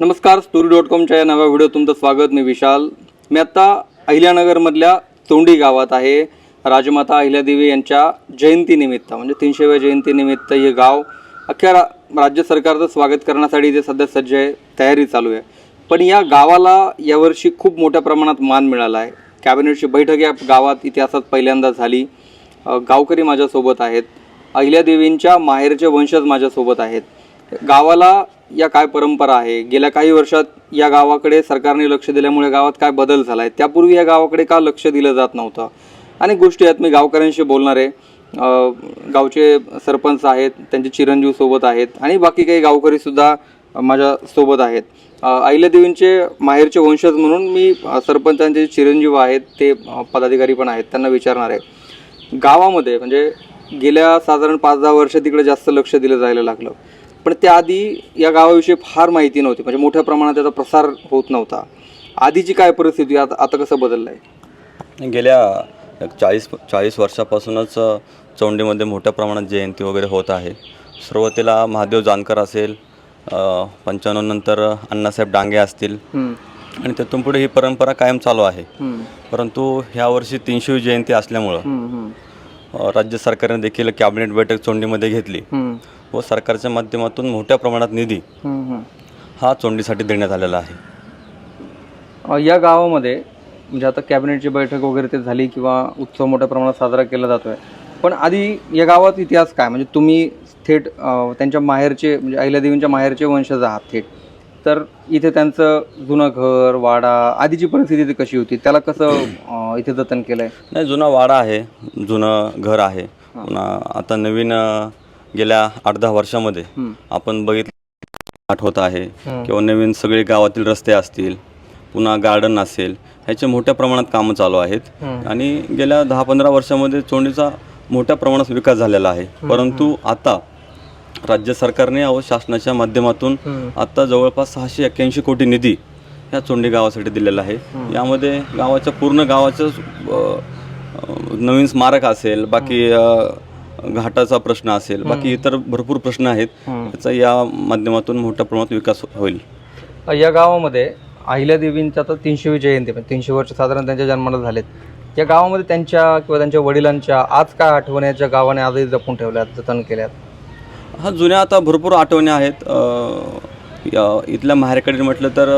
नमस्कार story dot कॉमच्या या नव्या व्हिडिओ तुमचं स्वागत मी विशाल. मी आत्ता अहिल्यानगरमधल्या तोंडी गावात आहे. राजमाता अहिल्यादेवी यांच्या जयंतीनिमित्त म्हणजे तीनशेव्या जयंतीनिमित्त हे गाव अख्ख्या रा राज्य सरकारचं स्वागत करण्यासाठी इथे सध्या सज्ज आहे तयारी चालू आहे. पण या गावाला यावर्षी खूप मोठ्या प्रमाणात मान मिळाला आहे. कॅबिनेटची बैठक या गावात इतिहासात पहिल्यांदा झाली. गावकरी माझ्यासोबत आहेत. अहिल्यादेवींच्या माहेरचे वंशज माझ्यासोबत आहेत. गावाला या काय परंपरा आहे? गेल्या काही वर्षात या गावाकडे सरकारने लक्ष दिल्यामुळे गावात काय बदल झाला आहे त्यापूर्वी या गावाकडे का लक्ष दिलं जात नव्हतं? अनेक गोष्टी आहेत. मी गावकऱ्यांशी बोलणार आहे. गावचे सरपंच आहेत त्यांचे चिरंजीव सोबत आहेत आणि बाकी काही गावकरीसुद्धा माझ्या सोबत आहेत. अ, अहिल्यादेवींचे माहेरचे वंशज म्हणून मी सरपंचांचे चिरंजीव आहेत ते पदाधिकारी पण आहेत. त्यांना विचारणार आहे. गावामध्ये म्हणजे गेल्या साधारण पाच दहा वर्ष तिकडे जास्त लक्ष दिलं जायला लागलं. पण त्याआधी या गावाविषयी फार माहिती नव्हती. म्हणजे मोठ्या प्रमाणात त्याचा प्रसार होत नव्हता. आधीची काय परिस्थिती आता आता कसं बदललं आहे गेल्या चाळीस चाळीस वर्षापासूनच चौंडीमध्ये मोठ्या प्रमाणात जयंती वगैरे होत आहे. सुरुवातीला महादेव जानकर असेल पंच्याण्णव नंतर अण्णासाहेब डांगे असतील. आणि तिथून पुढे ही परंपरा कायम चालू आहे. परंतु ह्या वर्षी तीनशेवी जयंती असल्यामुळं राज्य सरकारने देखील कॅबिनेट बैठक चोंडीमध्ये घेतली. व सरकारच्या माध्यमातून मोठ्या प्रमाणात निधी हा चोंडीसाठी देण्यात आलेला आहे. अ, या गावामध्ये म्हणजे आता कॅबिनेटची बैठक वगैरे ते झाली किंवा उत्सव मोठ्या प्रमाणात साजरा केला जातोय. पण आधी या गावात इतिहास काय? म्हणजे तुम्ही थेट अ, त्यांच्या माहेरचे म्हणजे अहिल्यादेवींच्या माहेरचे वंशज आहात थेट. तर इथे त्यांचं जुनं घर वाडा आधीची परिस्थिती ती कशी होती? त्याला कसं अ, इथे जतन केलं आहे नाही जुना वाडा आहे जुनं घर आहे. पुन्हा आता नवीन अ, गेल्या आठ दहा वर्षामध्ये आपण बघितलं आठवत आहे किंवा नवीन सगळे गावातील रस्ते असतील पुन्हा गार्डन असेल ह्याचे मोठ्या प्रमाणात कामं चालू आहेत. आणि गेल्या दहा पंधरा वर्षामध्ये चोंडीचा मोठ्या प्रमाणात विकास झालेला आहे. परंतु आता राज्य सरकारने व शासनाच्या माध्यमातून आता जवळपास सहाशे एक्क्याऐंशी कोटी निधी ह्या चोंडी गावासाठी दिलेला आहे. यामध्ये गावाच्या पूर्ण गावाचं नवीन स्मारक असेल बाकी घाटाचा प्रश्न असेल बाकी इतर भरपूर प्रश्न आहेत. त्याचा या माध्यमातून मोठ्या प्रमाणात विकास होईल. या गावामध्ये अहिल्यादेवींचा तर तीनशेवी जयंती म्हणजे तीनशे वर्ष साधारण त्यांच्या जन्माला झालेत. या गावामध्ये त्यांच्या किंवा त्यांच्या वडिलांच्या आज काय आठवण्याच्या गावाने आजही जपून ठेवल्यात जतन केल्यात? हा जुन्या आता भरपूर आठवणी आहेत. इथल्या माहेरकडील म्हटलं तर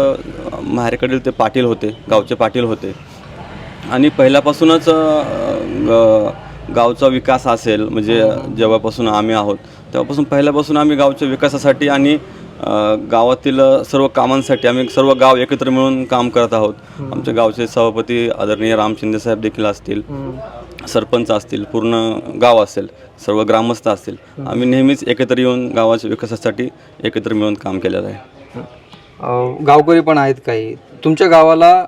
माहेरकडील ते पाटील होते गावचे पाटील होते. आणि पहिल्यापासूनच गावचा विकास असेल म्हणजे जेव्हापासून आम्ही आहोत तेव्हापासून पहिल्यापासून आम्ही गावच्या विकासासाठी आणि गावातील सर्व कामांसाठी आम्ही सर्व गाव एकत्र मिळून काम करत आहोत. आमच्या गावचे सभापती आदरणीय राम शिंदे साहेब देखील असतील सरपंच असतील पूर्ण गाव असेल सर्व ग्रामस्थ असतील आम्ही नेहमीच एकत्र येऊन गावाच्या विकासासाठी एकत्र मिळून काम केलेलं आहे. गावकरी पण आहेत काही. तुमच्या गावाला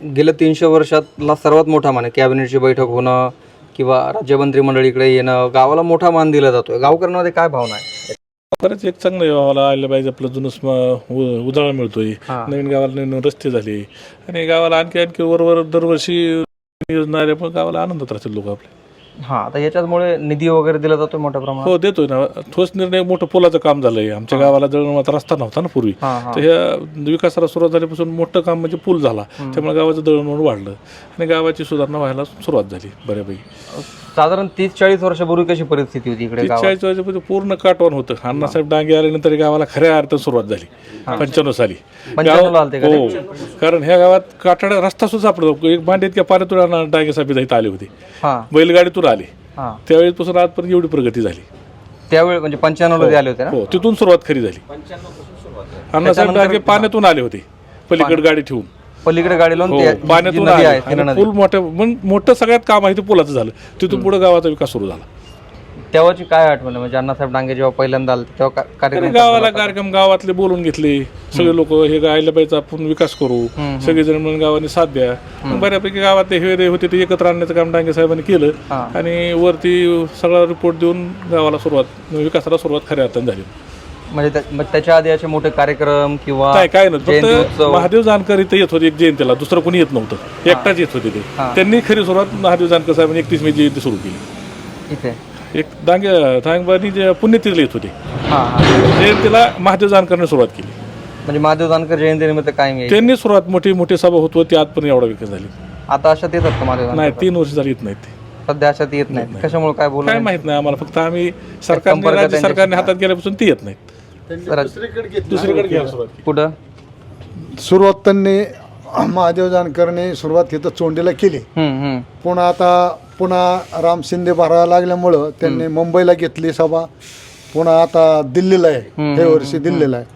गेल्या तीनशे वर्षातला सर्वात मोठा मान कॅबिनेटची बैठक होणं किंवा राज्यमंत्री मंडळीकडे येणं गावाला मोठा मान दिला जातोय. गावकऱ्यांमध्ये काय भावना आहे? खरंच एक चांगलं गावाला आलं पाहिजे आपलं जुनं स्म उ- उजाळा मिळतोय. नवीन गावाला नवीन रस्ते झाले. आणि गावाला आणखी आणखी वरवर दरवर्षी योजना आल्या पण गावाला आनंदात राहतील लोक आपले. हा आता याच्यामुळे निधी वगैरे दिला जातोय मोठ्या प्रमाणात. हो देतोय ना. ठोस निर्णय मोठं पुलाचं काम झालंय. आमच्या गावाला दळणवळणाचा रस्ता नव्हता ना पूर्वी. हा हा. तर ह्या विकासाला सुरुवात झाल्यापासून मोठं काम म्हणजे पूल झाला. त्यामुळे गावाचं दळणवळण वाढलं. आणि गावाची सुधारणा व्हायला सुरुवात झाली बऱ्यापैकी. साधारण तीस चाळीस वर्षापूर्वी कशी परिस्थिती होती इकडे गावात? चाळीस वर्षामध्ये पूर्ण काटवण होतं. अण्णासाहेब डांगे आल्यानंतर या गावाला खऱ्या अर्थानं सुरुवात झाली. पंच्याण्णव साली. पंच्याण्णवला आलते का हो. कारण ह्या गावात काटाडा रस्ता सुद्धा सापडतो एक मांडीत किंवा पाण्यातून अण्णा डांगे साहेब इथं आले होते. हा. बैलगाडीतून आले. हा. त्यावेळेपासून आजपर्यंत एवढी प्रगती झाली. त्यावेळी म्हणजे पंच्याण्णवला ते आले होते ना? हो तिथून सुरुवात खरी झाली. अण्णासाहेब डांगे पाण्यातून आले होते. पलीकडे गाडी ठेवून. पलीकडे गाडी लावून हो ते- जी पाण्यातून नदी आले आहे तेरणा आणि नदी. पूल मोठं मग मोठं सगळ्यात काम आहे ते पुलाचं झालं. तिथून पुढे गावाचा विकास सुरू झाला. तेव्हाची काय आठवण आहे? म्हणजे अण्णासाहेब डांगे जेव्हा पहिल्यांदा आले तेव्हा का- कार्यक्रम गावाला कार्यक्रम गावातले बोलून घेतले. सगळे लोक हे गायला पाहिजे आपण विकास करू. सगळेजण म्हणून गावाने साथ द्या. मग बऱ्यापैकी गावात हे होते ते एकत्र आणण्याचं काम डांगे साहेबांनी केलं. आणि वरती सगळा रिपोर्ट देऊन गावाला सुरुवात विकासाला सुरुवात खऱ्या अर्थाने झाली. म्हणजे त्या- मग त्याच्या आधी असे मोठे कार्यक्रम किंवा काय काय नव्हतं जयंती फक्त उत्सव. महादेव जानकर इथे येत होते एक जयंतीला दुसरं कोणी येत नव्हतं. एकटाच येत होते ते. त्यांनी खरी सुरुवात महादेव जानकर साहेबांनी एकतीस मे जयंती सुरू केली. इथे? एक डांगे डांगबानी जे पुण्यतिथीला येत होते. हा हा. जयंतीला महादेव जानकरने सुरुवात केली. म्हणजे महादेव जानकर जयंतीनिमित्त कायम यायचे? त्यांनी सुरुवात मोठी मोठी सभा होत होती आजपर्यंत एवढा विकास झाली. आता अशात येतात का महादेव जानकर? नाही तीन वर्ष झाली येत नाही ते. सध्या अशात येत नाही कशामुळे काय बोलू काय माहीत नाही आम्हाला फक्त आम्ही सरकारने राज्य सरकारने हातात गेल्यापासून ती येत नाहीत. दुसरीकडे घ्यायला सुरुवात. केली. कुठं? सुरुवात त्यांनी महादेव जानकरने सुरुवात इथं चोंडीला केली. हम्म हम्म. पुन्हा आता पुन्हा राम शिंदे भरायला लागल्यामुळं त्यांनी मुंबईला घेतली सभा. पुन्हा आता दिल्लीला आहे. हे वर्षी दिल्लीला आहे.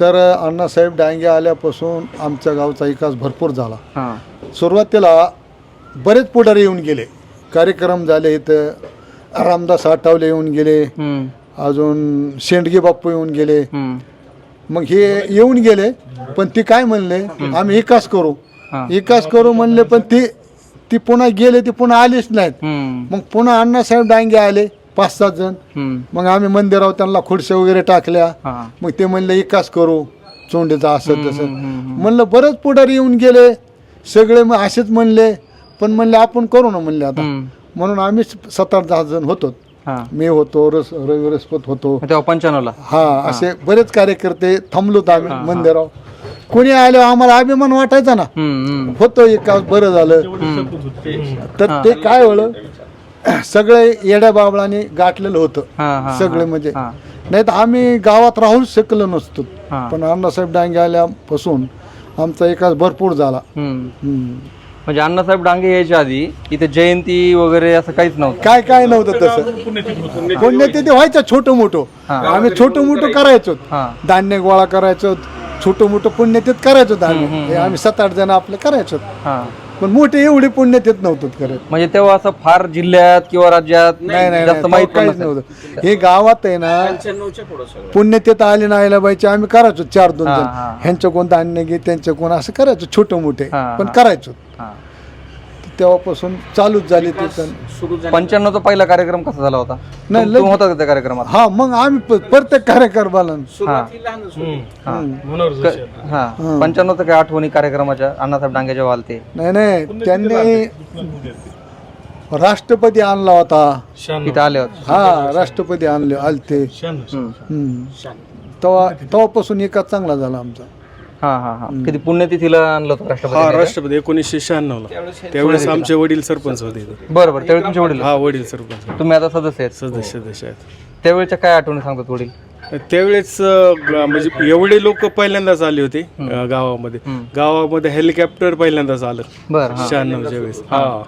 तर अण्णासाहेब डांगे आल्यापासून आमच्या गावचा विकास भरपूर झाला. हा. सुरुवातीला बरेच पुढारी येऊन गेले. कार्यक्रम झाले इथं. रामदास आठवले येऊन गेले. हम्म. अजून शेंडगे बाप्पू येऊन गेले. मग हे येऊन गेले पण ती काय म्हणले? आम्ही विकास करू. विकास करू म्हणले पण ती ती पुन्हा गेले ती पुन्हा आलीच नाहीत. मग पुन्हा अण्णासाहेब डांगे आले पाच सात जण. मग आम्ही मंदिरावर त्यांना खुर्च्या वगैरे टाकल्या. मग ते म्हणले विकास करू चोंडीचा असं तसं. म्हणलं बरंच पुढारी येऊन गेले. सगळे मग असेच म्हणले पण म्हणले आपण करू ना म्हणले आता. म्हणून आम्ही सात आठ दहा जण होतो. मी होतो रस रवी रसपत होतो. मग तेव्हा पंच्याण्णवला हा असे बरेच कार्यकर्ते थांबलोत आम्ही मंदिरावर. कोणी आले आम्हाला अभिमान वाटायचा ना. हम्म हम्म. होतं एक बरं झालं. तर ते काय होलं सगळे येड्या बाबळाने गाठलेलं होतं. हा हा सगळे म्हणजे. हा. नाही तर आम्ही गावात राहूच शकलो नसतो. हा. पण अण्णासाहेब डांगे आल्यापासून आमचा विकास भरपूर झाला. हम्म. हम्म. म्हणजे अण्णासाहेब डांगे यायच्या आधी इथे जयंती वगैरे असं काहीच नव्हतं. काय काय नव्हतं तसं? पुण्यतिथी व्हायचं छोटं मोठं. आम्ही छोटं मोठं करायचो. हा. धान्य गोळा करायचो छोटं मोठं पुण्यतिथ करायचो धान्य. हे आम्ही सात आठ जण आपलं करायचो. हा. पण मोठे एवढे पुण्यतिथ नव्हतं करत म्हणजे तेव्हा असं फार जिल्ह्यात किंवा राज्यात नाही नाही जास्त नाही, माहीत पण काहीच नसेल. नव्हतं हे गावात आहे ना पुण्यतिथ आले ना आयला बाईचे आम्ही करायचो चार दोन हा, जण हा. ह्यांचं कोण धान्य घे त्यांचं कोण असं करायचो छोटे मोठे हा, पण हा. करायचो हा. तेव्हापासून चालूच झाली ते सण पंच्याण्णवचा पहिला कार्यक्रम कसा झाला होता? नाही, तुम्ही होता का त्या कार्यक्रमात? हा मग आम्ही प- प्रत्येक कार्यक्रमाला. हा क- हा. पंच्याण्णवचा काय आठवणी कार्यक्रमाच्या? अण्णासाहेब डांगे जेव्हा आलते. नाही नाही. त्यांनी राष्ट्रपती आणला होता. तिथे आले होते. हा राष्ट्रपती आणले आलते. हम्म. तेव्हा तेव्हापासून विकास चांगला झाला आमचा. हा हा हा. किती पुण्यतिथीला आणलं होतं हा राष्ट्रपती राष्ट्रपती एकोणीसशे शहाण्णवला. त्यावेळेस आमचे वडील सरपंच होते इथे. बरं बरं त्यावेळी तुमचे वडील हा वडील सरपंच. तुम्ही आता सदस्य आहेत. सदस्य सदस्य आहेत. त्यावेळेच्या काय आठवणी सांगतात वडील? त्यावेळेस अं, ग- म्हणजे एवढे लोक पहिल्यांदाच आले होते अं, गावामध्ये. गावामध्ये हेलिकॉप्टर पहिल्यांदाच आलं. बरं हा. शहाण्णवच्या वेळेस. हा.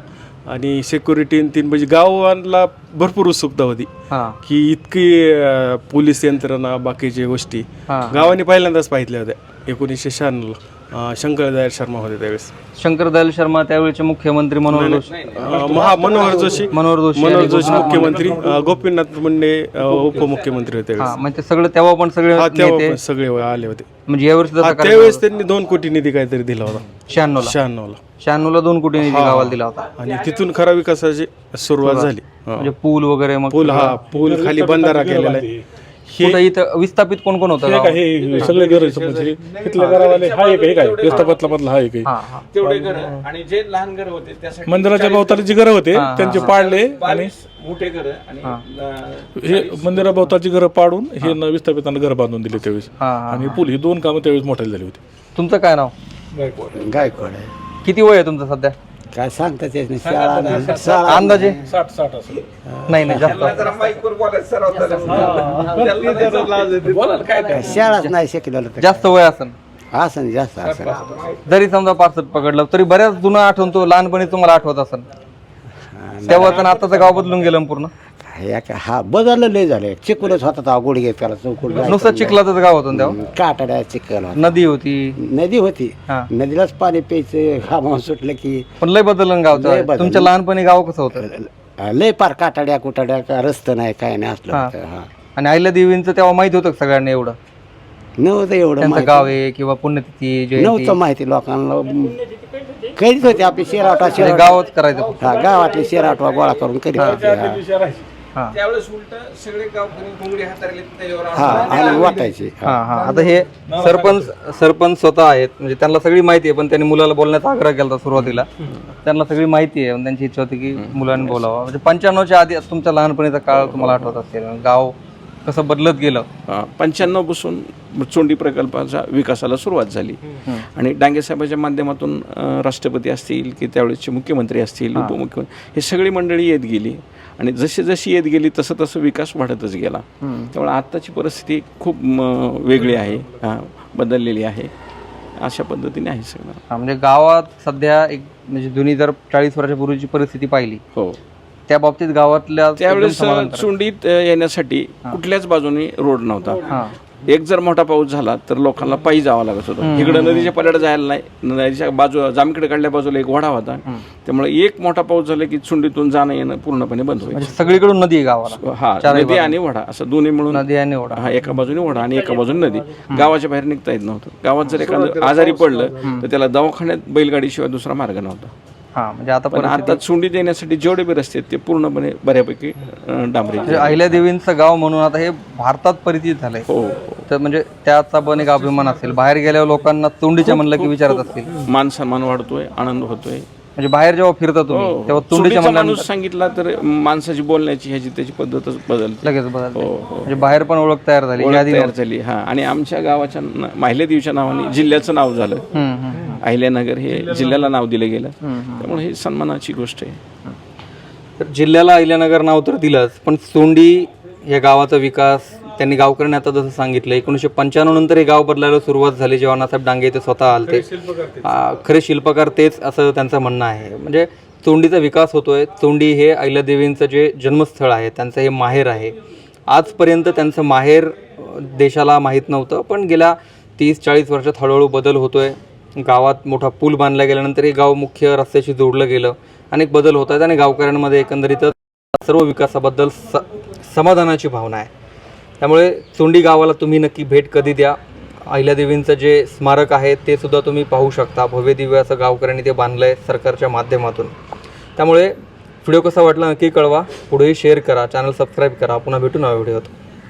आणि सिक्युरिटी तीन म्हणजे गावाला भरपूर उत्सुकता होती. की इतकी अं, पोलीस यंत्रणा बाकीच्या गोष्टी. गावाने पहिल्यांदाच पाहिल्या होत्या. एकोणीसशे शहाण्णवला. शंकर दयाळ शर्मा होते त्यावेळेस. शंकर दयाल शर्मा त्यावेळेचे मुख्यमंत्री मनोहर जोशी. अं, महा मनोहर जोशी. मनोहर जोशी मनोहर जोशी मुख्यमंत्री. अं, गोपीनाथ मुंडे अं, उपमुख्यमंत्री होते हा. म्हणजे ते सगळे तेव्हा पण सगळे हा तेव्हा नेते पण सगळे आले होते. म्हणजे यावर्षी हा, त्यावेळेस त्यांनी दोन कोटी निधी काहीतरी दिला होता. शहाण्णवला. शहाण्णवला. शहाण्णवला दोन कोटी निधी गावाला दिला होता. आणि तिथून खरा विकासाची सुरुवात. झाली. म्हणजे पूल वगैरे मग पूल हा पूल खाली बंधारा केलेला आहे. कुठं इथं विस्थापित कोण कोण होतं गावात? हे सगळे घर म्हणजे इथल्या घरावाले हा एक आहे काय? व्यस्तपतला मधला हा एक आहे. हा हा. तेवढे घर आणि जे लहान घर होते त्यासाठी मंदिराच्या भोवताली जी घरं होते त्यांचे पाडले आणि बावीस मोठे घर आणि अं, हे मंदिराभोवताची घरं पाडून हे न विस्थापितांना घर बांधून दिले त्यावेळेस. हा हा आणि पूल ही दोन कामं त्यावेळेस मोठे झाली होती. तुमचं काय नाव? गायकवाड आहे. किती वय आहे तुमचं सध्या? काय सांगतात येत नाही शाळा नाही. शाळा अंदाजे? साठ साठ असं. नाही नाही जास्त. शाळाच नाही शिकलेलं तर जास्त वय असन. असं नाही, जास्त असं. जरी समजा पार्सल पकडलं तरी बऱ्याच जुनं आठवण तो लहानपणी तुम्हाला आठवत असन. तेव्हा तर आताचं गाव बदलून गेलं ना पूर्ण. हे काय- हा बदललं लय झालं चिकूलच होता तेव्हा गुडघे त्याला चौकून नुसतं चिखलाचं गाव होतं ना तेव्हा काटाड्या चिकल होता नदी होती नदी होती हा. नदीलाच पाणी प्यायचं हवामान सुटलं की पण लय बदललं ना गाव लय तेव्हा. बदललं. तुमच्या लहानपणी गाव कसं होतं लय पार काटाड्या कुटाड्या का रस्ता नाही काय नाही असलं हा. होतं, हा आणि अहिल्या देवींचं तेव्हा माहिती होतं का सगळ्यांना एवढं नव्हतं एवढं त्यांचं माहिती. गाव आहे किंवा पुण्यतिथी जयंती नव्हतं माहिती लोकांना करीत होते आपली शेरावटा म्हणजे शेरावटा गावच करायचं. हा गावातली शेराटवा गोळा करून करीत होते हा. हा. त्यावेळेस उलट सगळे गावकरी घोंगडी हाताळले त्याच्यावर हा आणि वाटायची. हा हा. आता हे सरपंच सरपंच स्वतः आहेत. म्हणजे त्यांना सगळी माहिती आहे पण त्यांनी मुलाला बोलण्याचा आग्रह केला होता सुरुवातीला. त्यांना सगळी माहिती आहे. त्यांची इच्छा होती की मुलांनी बोलावं. म्हणजे पंच्याण्णवच्या आधी तुमच्या लहानपणीचा काळ तुम्हाला आठवत असेल. गाव कसं बदलत गेलं? पंच्याण्णवपासून चोंडी प्रकल्पाच्या विकासाला सुरुवात झाली. आणि डांगे साहेबांच्या माध्यमातून अ, राष्ट्रपती असतील की त्यावेळेसचे मुख्यमंत्री असतील उपमुख्यमंत्री हे सगळी मंडळी येत गेली. आणि जशी जशी येत गेली तसं तसं विकास वाढतच गेला. त्यामुळे आत्ताची परिस्थिती खूप वेगळी आहे. बदललेली आहे. अशा पद्धतीने आहे सगळं. म्हणजे गावात सध्या एक म्हणजे जुनी जर चाळीस वर्षापूर्वीची परिस्थिती पाहिली हो. त्या बाबतीत गावातल्या त्यावेळेस. चुंडीत येण्यासाठी कुठल्याच बाजूने रोड नव्हता. एक जर मोठा पाऊस झाला तर लोकांना पायी जावं लागत होतं. इकडं नदीच्या पल्याड जायला नाही. नदीच्या बाजू जामीकडे काढल्या बाजूला एक वडा होता. त्यामुळे एक मोठा पाऊस झाला की चुंडीतून जाणं येणं पूर्णपणे बंद म्हणजे व्हायचं सगळीकडून नदी आहे गावाला. हा नदी आणि वडा असं दोन्ही मिळून नदी आणि ओढा हा एका बाजूने वडा आणि एका बाजूने नदी. गावाच्या बाहेर निघता येत नव्हतं. गावात जर एखादं आजारी पडलं तर त्याला दवाखान्यात बैलगाडीशिवाय दुसरा मार्ग नव्हता. हा म्हणजे आता पण आता देण्यासाठी जेवढे बी रस्ते आहेत ते पूर्णपणे बऱ्यापैकी डांबरी म्हणजे अहिल्यादेवींचं गाव म्हणून आता हे भारतात परिचित झालंय. हो तर म्हणजे त्याचा पण एक अभिमान असेल. बाहेर गेल्यावर लोकांना तोंडीच्या म्हणलं की विचारत असतील. मान सन्मान वाढतोय आनंद होतोय. म्हणजे बाहेर जेव्हा फिरता तुम्ही तेव्हा तोंडीच्या माणूस सांगितला तर माणसाची बोलण्याची ह्याची त्याची पद्धतच बदलते. लगेच बदलते. हो हो. म्हणजे बाहेर पण ओळख तयार झाली तयार झाली हा. आणि आमच्या गावाच्या माहिल्या देवीच्या नावाने जिल्ह्याचं नाव झालं. अहिल्यानगर हे जिल्ह्याला नाव दिलं गेलं. त्यामुळे ही सन्मानाची गोष्ट आहे. तर जिल्ह्याला अहिल्यानगर नाव तर दिलंच पण सोंडी या गावाचा विकास त्यांनी गावकऱ्यांनी आता जसं सांगितलं एकोणीसशे पंच्याण्णव नंतर हे गाव बदलायला सुरुवात झाली जेव्हा नासाहेब डांगे ते स्वतः आलते. खरे शिल्पकार तेच असं त्यांचं म्हणणं आहे. म्हणजे चोंडीचा विकास होतोय चोंडी हे अहिल्यादेवींचं जे जन्मस्थळ आहे त्यांचं हे माहेर आहे. आजपर्यंत त्यांचं माहेर देशाला माहीत नव्हतं पण गेल्या तीस चाळीस वर्षात हळूहळू बदल होतोय. गावात मोठा पूल बांधला गेल्यानंतर हे गाव मुख्य रस्त्याशी जोडलं गेलं. अनेक बदल होत आहेत आणि गावकऱ्यांमध्ये एकंदरीतच सर्व विकासाबद्दल स समाधानाची भावना आहे. त्यामुळे चोंडी गावाला तुम्ही नक्की भेट कधी द्या. अहिल्यादेवींचं जे स्मारक आहे ते सुद्धा तुम्ही पाहू शकता. भव्य दिव्य असं गावकऱ्यांनी ते बांधलं आहे सरकारच्या माध्यमातून. त्यामुळे व्हिडिओ कसा वाटला नक्की कळवा. पुढेही शेअर करा. चॅनल सबस्क्राईब करा. पुन्हा भेटू नव्या व्हिडिओत.